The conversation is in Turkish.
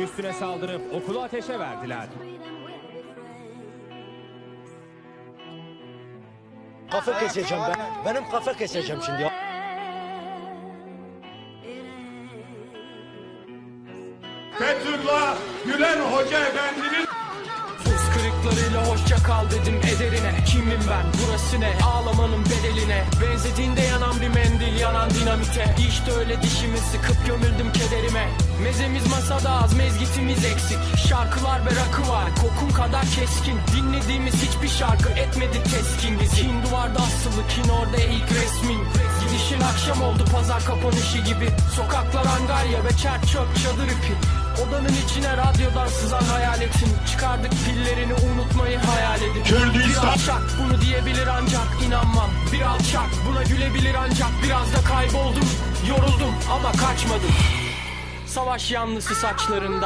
Üstüne saldırıp okulu ateşe verdiler. Kafa keseceğim ben. Benim kafa keseceğim şimdi. Fethullah Gülen Hoca Efendi'nin Buz kırıklarıyla hoşça kal dedim ederine Kimim ben burası ne ağlamanın bedeline Benzediğinde yanan bir mendil yanan dinamite İşte öyle dişimi sıkıp gömüldüm kederime Mezemiz masada az mezgitimiz eksik. Şarkılar ve rakı var kokum kadar keskin. Dinlediğimiz hiçbir şarkı etmedi teskin bizi. Kin duvarda asılı kin orada ilk resmin. Gidişin akşam oldu pazar kapanışı gibi. Sokaklar angarya ve çer çöp çadır ipi. Odanın içine radyodan sızan hayaletin. Çıkardık pillerini unutmayı hayal edin. Kürdistan- Bir alçak bunu diyebilir ancak inanmam. Bir alçak buna gülebilir ancak Biraz da kayboldum. Yoruldum ama kaçmadım Savaş yanlısı saçlarında